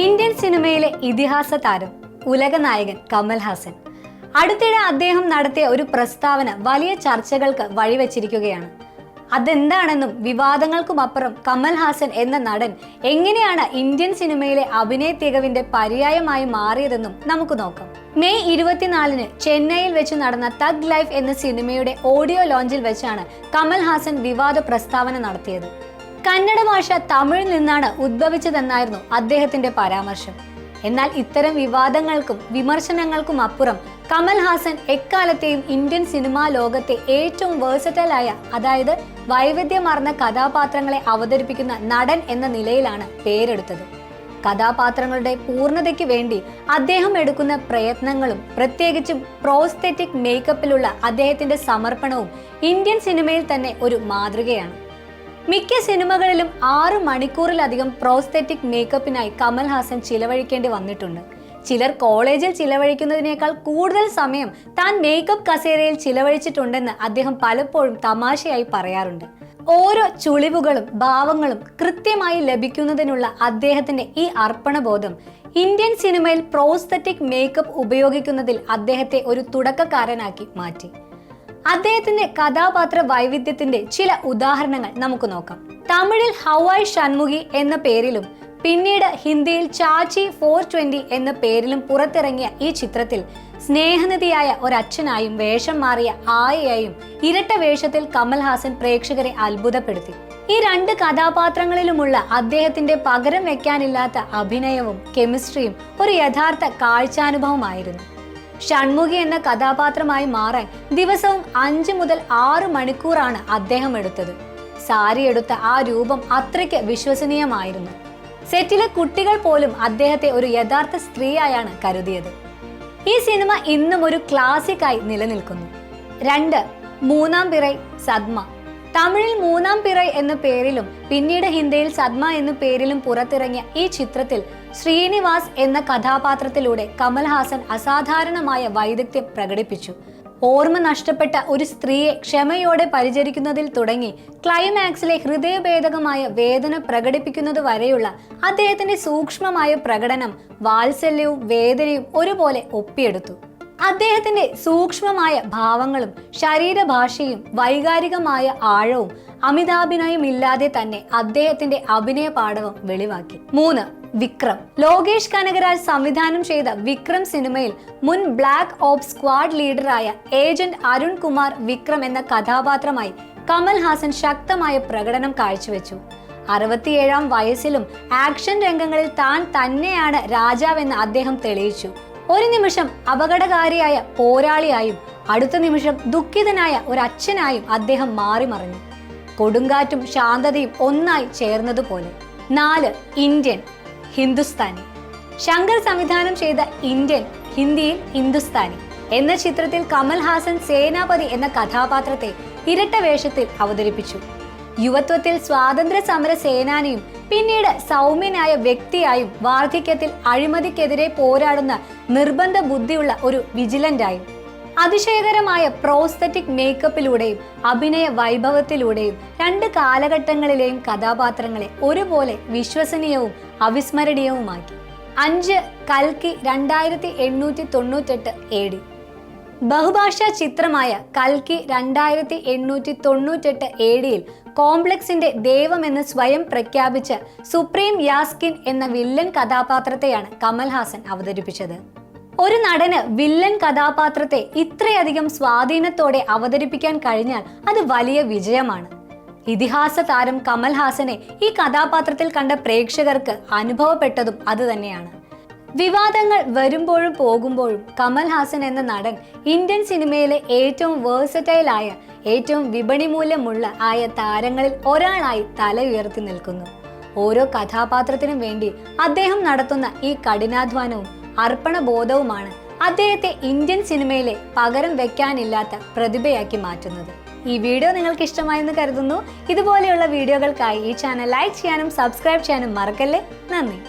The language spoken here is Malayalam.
ഇന്ത്യൻ സിനിമയിലെ ഇതിഹാസ താരം ഉലക നായകൻ കമൽഹാസൻ അടുത്തിടെ അദ്ദേഹം നടത്തിയ ഒരു പ്രസ്താവന വലിയ ചർച്ചകൾക്ക് വഴിവെച്ചിരിക്കുകയാണ്. അതെന്താണെന്നും വിവാദങ്ങൾക്കും അപ്പുറം കമൽഹാസൻ എന്ന നടൻ എങ്ങനെയാണ് ഇന്ത്യൻ സിനിമയിലെ അഭിനയ തികവിന്റെ പര്യായമായി മാറിയതെന്നും നമുക്ക് നോക്കാം. മെയ് ഇരുപത്തിനാലിന് ചെന്നൈയിൽ വെച്ച് നടന്ന തഗ് ലൈഫ് എന്ന സിനിമയുടെ ഓഡിയോ ലോഞ്ചിൽ വെച്ചാണ് കമൽഹാസൻ വിവാദ പ്രസ്താവന നടത്തിയത്. കന്നഡ ഭാഷ തമിഴിൽ നിന്നാണ് ഉദ്ഭവിച്ചതെന്നായിരുന്നു അദ്ദേഹത്തിന്റെ പരാമർശം. എന്നാൽ ഇത്തരം വിവാദങ്ങൾക്കും വിമർശനങ്ങൾക്കും അപ്പുറം കമൽ ഹാസൻ എക്കാലത്തെയും ഇന്ത്യൻ സിനിമാ ലോകത്തെ ഏറ്റവും വേഴ്സറ്റലായ അതായത് വൈവിധ്യമാർന്ന കഥാപാത്രങ്ങളെ അവതരിപ്പിക്കുന്ന നടൻ എന്ന നിലയിലാണ് പേരെടുത്തത്. കഥാപാത്രങ്ങളുടെ പൂർണതയ്ക്ക് വേണ്ടി അദ്ദേഹം എടുക്കുന്ന പ്രയത്നങ്ങളും പ്രത്യേകിച്ചും പ്രോസ്തെറ്റിക് മേക്കപ്പിലുള്ള അദ്ദേഹത്തിന്റെ സമർപ്പണവും ഇന്ത്യൻ സിനിമയിൽ തന്നെ ഒരു മാതൃകയാണ്. മിക്ക സിനിമകളിലും ആറു മണിക്കൂറിലധികം പ്രോസ്തെറ്റിക് മേക്കപ്പിനായി കമൽ ഹാസൻ ചിലവഴിക്കേണ്ടി വന്നിട്ടുണ്ട്. ചിലർ കോളേജിൽ ചിലവഴിക്കുന്നതിനേക്കാൾ കൂടുതൽ സമയം താൻ മേക്കപ്പ് കസേരയിൽ ചിലവഴിച്ചിട്ടുണ്ടെന്ന് അദ്ദേഹം പലപ്പോഴും തമാശയായി പറയാറുണ്ട്. ഓരോ ചുളിവുകളും ഭാവങ്ങളും കൃത്യമായി ലഭിക്കുന്നതിനുള്ള അദ്ദേഹത്തിന്റെ ഈ അർപ്പണബോധം ഇന്ത്യൻ സിനിമയിൽ പ്രോസ്തറ്റിക് മേക്കപ്പ് ഉപയോഗിക്കുന്നതിൽ അദ്ദേഹത്തെ ഒരു തുടക്കക്കാരനാക്കി മാറ്റി. അദ്ദേഹത്തിന്റെ കഥാപാത്ര വൈവിധ്യത്തിന്റെ ചില ഉദാഹരണങ്ങൾ നമുക്ക് നോക്കാം. തമിഴിൽ ഹവായ് ഷൺമുഖി എന്ന പേരിലും പിന്നീട് ഹിന്ദിയിൽ ചാച്ചി ഫോർ ട്വന്റി എന്ന പേരിലും പുറത്തിറങ്ങിയ ഈ ചിത്രത്തിൽ സ്നേഹനിധിയായ ഒരച്ഛനായും വേഷം മാറിയ ആയയായും ഇരട്ട വേഷത്തിൽ കമൽഹാസൻ പ്രേക്ഷകരെ അത്ഭുതപ്പെടുത്തി. ഈ രണ്ട് കഥാപാത്രങ്ങളിലുമുള്ള അദ്ദേഹത്തിന്റെ പകരം വെക്കാനില്ലാത്ത അഭിനയവും കെമിസ്ട്രിയും ഒരു യഥാർത്ഥ കാഴ്ചാനുഭവമായിരുന്നു. ഷൺമുഖി എന്ന കഥാപാത്രമായി മാറാൻ ദിവസവും അഞ്ച് മുതൽ ആറ് മണിക്കൂറാണ് അദ്ദേഹം എടുത്തത്. സാരി എടുത്ത ആ രൂപം അത്രയ്ക്ക് വിശ്വസനീയമായിരുന്നു. സെറ്റിലെ കുട്ടികൾ പോലും അദ്ദേഹത്തെ ഒരു യഥാർത്ഥ സ്ത്രീയായാണ് കരുതിയത്. ഈ സിനിമ ഇന്നും ഒരു ക്ലാസിക്കായി നിലനിൽക്കുന്നു. രണ്ട് മൂന്നാം പിറൈ സദ്മ. തമിഴിൽ മൂന്നാം പിറൈ എന്ന പേരിലും പിന്നീട് ഹിന്ദിയിൽ സദ്മ എന്ന പേരിലും പുറത്തിറങ്ങിയ ഈ ചിത്രത്തിൽ ശ്രീനിവാസ് എന്ന കഥാപാത്രത്തിലൂടെ കമൽഹാസൻ അസാധാരണമായ വൈദഗ്ധ്യം പ്രകടിപ്പിച്ചു. ഓർമ്മ നഷ്ടപ്പെട്ട ഒരു സ്ത്രീയെ ക്ഷമയോടെ പരിചരിക്കുന്നതിൽ തുടങ്ങി ക്ലൈമാക്സിലെ ഹൃദയഭേദകമായ വേദന പ്രകടിപ്പിക്കുന്നത് വരെയുള്ള അദ്ദേഹത്തിന്റെ സൂക്ഷ്മമായ പ്രകടനം വാത്സല്യവും വേദനയും ഒരുപോലെ ഒപ്പിയെടുത്തു. അദ്ദേഹത്തിന്റെ സൂക്ഷ്മമായ ഭാവങ്ങളും ശരീരഭാഷയും വൈകാരികമായ ആഴവും അമിതാഭിനയം ഇല്ലാതെ തന്നെ അദ്ദേഹത്തിന്റെ അഭിനയ പാഠവും വെളിവാക്കി. മൂന്ന് വിക്രം. ലോകേഷ് കനകരാജ് സംവിധാനം ചെയ്ത വിക്രം സിനിമയിൽ മുൻ ബ്ലാക്ക് ഓപ്സ് സ്ക്വാഡ് ലീഡറായ ഏജന്റ് അരുൺ കുമാർ വിക്രം എന്ന കഥാപാത്രമായി കമൽ ഹാസൻ ശക്തമായ പ്രകടനം കാഴ്ചവെച്ചു. അറുപത്തിയേഴാം വയസ്സിലും ആക്ഷൻ രംഗങ്ങളിൽ താൻ തന്നെയാണ് രാജാവെന്ന് അദ്ദേഹം തെളിയിച്ചു. ഒരു നിമിഷം അപകടകാരിയായ പോരാളിയായും അടുത്ത നിമിഷം ദുഃഖിതനായ ഒരു അച്ഛനായും അദ്ദേഹം മാറി മറിഞ്ഞു. കൊടുങ്കാറ്റും ശാന്തതയും ഒന്നായി ചേർന്നതുപോലെ നാല് ഇന്ത്യൻ ഹിന്ദുസ്ഥാനി. ശങ്കർ സംവിധാനം ചെയ്ത ഇന്ത്യൻ ഹിന്ദിയിൽ ഹിന്ദുസ്ഥാനി എന്ന ചിത്രത്തിൽ കമൽ ഹാസൻ സേനാപതി എന്ന കഥാപാത്രത്തെ ഇരട്ട വേഷത്തിൽ അവതരിപ്പിച്ചു. യുവത്വത്തിൽ സ്വാതന്ത്ര്യ സമര സേനാനിയും പിന്നീട് സൗമ്യനായ വ്യക്തിയായും വാർദ്ധക്യത്തിൽ അഴിമതിക്കെതിരെ പോരാടുന്ന നിർബന്ധ ബുദ്ധിയുള്ള ഒരു വിജിലന്റായും. അതിശയകരമായ പ്രോസ്തറ്റിക് മേക്കപ്പിലൂടെയും അഭിനയ വൈഭവത്തിലൂടെയും രണ്ട് കാലഘട്ടങ്ങളിലെയും കഥാപാത്രങ്ങളെ ഒരുപോലെ വിശ്വസനീയവും അവിസ്മരണീയവുമാക്കി. അഞ്ച് കൽക്കി രണ്ടായിരത്തി എണ്ണൂറ്റി തൊണ്ണൂറ്റെട്ട് എ ഡി. ബഹുഭാഷാ ചിത്രമായ കൽക്കി രണ്ടായിരത്തി എണ്ണൂറ്റി തൊണ്ണൂറ്റെട്ട് എ കോംപ്ലക്സിന്റെ ദൈവമെന്ന് സ്വയം പ്രഖ്യാപിച്ച സുപ്രീം യാസ്കിൻ എന്ന വില്ലൻ കഥാപാത്രത്തെയാണ് കമൽഹാസൻ അവതരിപ്പിച്ചത്. ഒരു നടന് വില്ലൻ കഥാപാത്രത്തെ ഇത്രയധികം സ്വാധീനത്തോടെ അവതരിപ്പിക്കാൻ കഴിഞ്ഞാൽ അത് വലിയ വിജയമാണ്. ഇതിഹാസ താരം കമൽഹാസനെ ഈ കഥാപാത്രത്തിൽ കണ്ട പ്രേക്ഷകർക്ക് അനുഭവപ്പെട്ടതും അതുതന്നെയാണ് വിവാദങ്ങൾ വരുമ്പോഴും പോകുമ്പോഴും കമൽഹാസൻ എന്ന നടൻ ഇന്ത്യൻ സിനിമയിലെ ഏറ്റവും വേഴ്സറ്റൈലായ ഏറ്റവും വിപണി മൂല്യമുള്ള ആയ താരങ്ങളിൽ ഒരാളായി തല ഉയർത്തി നിൽക്കുന്നു. ഓരോ കഥാപാത്രത്തിനും വേണ്ടി അദ്ദേഹം നടത്തുന്ന ഈ കഠിനാധ്വാനവും അർപ്പണബോധവുമാണ് അദ്ദേഹത്തെ ഇന്ത്യൻ സിനിമയിലെ പകരം വെക്കാനില്ലാത്ത പ്രതിഭയാക്കി മാറ്റുന്നത്. ഈ വീഡിയോ നിങ്ങൾക്ക് ഇഷ്ടമായെന്ന് കരുതുന്നു. ഇതുപോലെയുള്ള വീഡിയോകൾക്കായി ഈ ചാനൽ ലൈക്ക് ചെയ്യാനും സബ്സ്ക്രൈബ് ചെയ്യാനും മറക്കല്ലേ? നന്ദി.